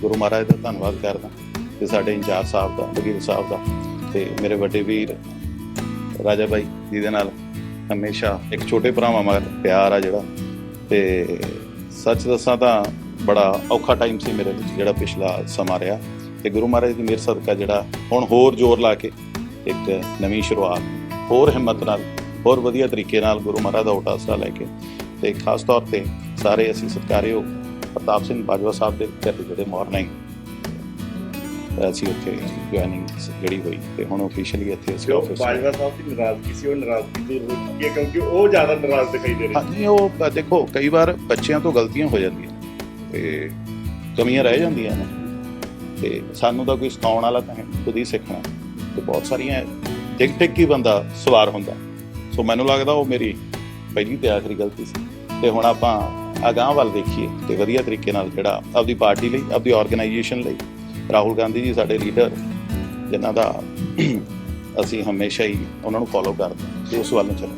ਗੁਰੂ ਮਹਾਰਾਜ ਦਾ ਧੰਨਵਾਦ ਕਰਦਾ ਤੇ ਸਾਡੇ ਇੰਚਾਰਜ ਸਾਹਿਬ ਦਾ, ਵਕੀਲ ਸਾਹਿਬ ਦਾ ਤੇ ਮੇਰੇ ਵੱਡੇ ਵੀਰ ਰਾਜਾ ਬਾਈ ਜਿਹਦੇ ਨਾਲ ਹਮੇਸ਼ਾ ਇੱਕ ਛੋਟੇ ਭਰਾਵਾਂ ਮਗਰ ਪਿਆਰ ਆ ਜਿਹੜਾ ਤੇ ਸੱਚ ਦੱਸਾਂ ਤਾਂ ਬੜਾ ਔਖਾ ਟਾਈਮ ਸੀ ਮੇਰੇ ਵਿੱਚ ਜਿਹੜਾ ਪਿਛਲਾ ਸਮਾਂ ਰਿਹਾ ਤੇ ਗੁਰੂ ਮਹਾਰਾਜ ਦੀ ਮਿਹਰ ਸਦਕਾ ਜਿਹੜਾ ਹੁਣ ਹੋਰ ਜ਼ੋਰ ਲਾ ਕੇ ਇੱਕ ਨਵੀਂ ਸ਼ੁਰੂਆਤ, ਹੋਰ ਹਿੰਮਤ ਨਾਲ, ਹੋਰ ਵਧੀਆ ਤਰੀਕੇ ਨਾਲ ਗੁਰੂ ਮਹਾਰਾਜ ਦਾ ਓਟਾ ਲੈ ਕੇ ਤੇ ਖਾਸ ਤੌਰ ਤੇ ਸਾਰੇ ਅਸੀਂ ਸਤਿਕਾਰਯੋਗ ਪ੍ਰਤਾਪ ਸਿੰਘ ਬਾਜਵਾ ਸਾਹਿਬ ਦੇ ਘਰ ਜਿਹੜੇ ਮਾਰਨਿੰਗ ਅਸੀਂ ਉੱਥੇ ਜੁਆਇਨਿੰਗ ਜਿਹੜੀ ਹੋਈ ਤੇ ਹੁਣ ਆਫੀਸ਼ੀਅਲੀ ਇੱਥੇ ਅਸੀਂ ਆਫਿਸ ਬਾਜਵਾ ਸਾਹਿਬ ਦੀ ਨਾਰਾਜ਼ਗੀ ਸੀ ਉਹ ਨਾਰਾਜ਼ਗੀ ਦੂਰ ਹੋ ਕਿਉਂਕਿ ਉਹ ਜ਼ਿਆਦਾ ਨਾਰਾਜ਼ ਦਿਖਾਈ ਦੇ ਰਹੇ ਹਾਂਜੀ ਉਹ ਦੇਖੋ ਕਈ ਵਾਰ ਬੱਚਿਆਂ ਤੋਂ ਗਲਤੀਆਂ ਹੋ ਜਾਂਦੀਆਂ ਤੇ ਕਮੀਆਂ ਰਹਿ ਜਾਂਦੀਆਂ ਨੇ ਤੇ ਸਾਨੂੰ ਤਾਂ ਕੋਈ ਸਿਖਾਉਣ ਵਾਲਾ ਤਾਂ ਖੁਦ ਹੀ ਸਿੱਖਣਾ। ਤੇ ਬਹੁਤ ਸਾਰੀਆਂ ਟਿਕ ਟਿਕ ਹੀ ਬੰਦਾ ਸਵਾਰ ਹੁੰਦਾ। ਸੋ ਮੈਨੂੰ ਲੱਗਦਾ ਉਹ ਮੇਰੀ ਪਹਿਲੀ ਤੇ ਆਖਰੀ ਗਲਤੀ ਸੀ। ਤੇ ਹੁਣ ਆਪਾਂ ਅਗਾਂਹ ਵੱਲ ਦੇਖੀਏ ਤੇ ਵਧੀਆ ਤਰੀਕੇ ਨਾਲ ਜਿਹੜਾ ਆਪਦੀ ਪਾਰਟੀ ਲਈ, ਆਪਦੀ ਆਰਗੇਨਾਈਜੇਸ਼ਨ ਲਈ ਰਾਹੁਲ ਗਾਂਧੀ ਜੀ ਸਾਡੇ ਲੀਡਰ ਜਿਨ੍ਹਾਂ ਦਾ ਅਸੀਂ ਹਮੇਸ਼ਾ ਹੀ ਉਹਨਾਂ ਨੂੰ ਫੋਲੋ ਕਰਦੇ ਹਾਂ ਤੇ ਉਸ ਵੱਲ ਨੂੰ ਚੱਲਣਾ।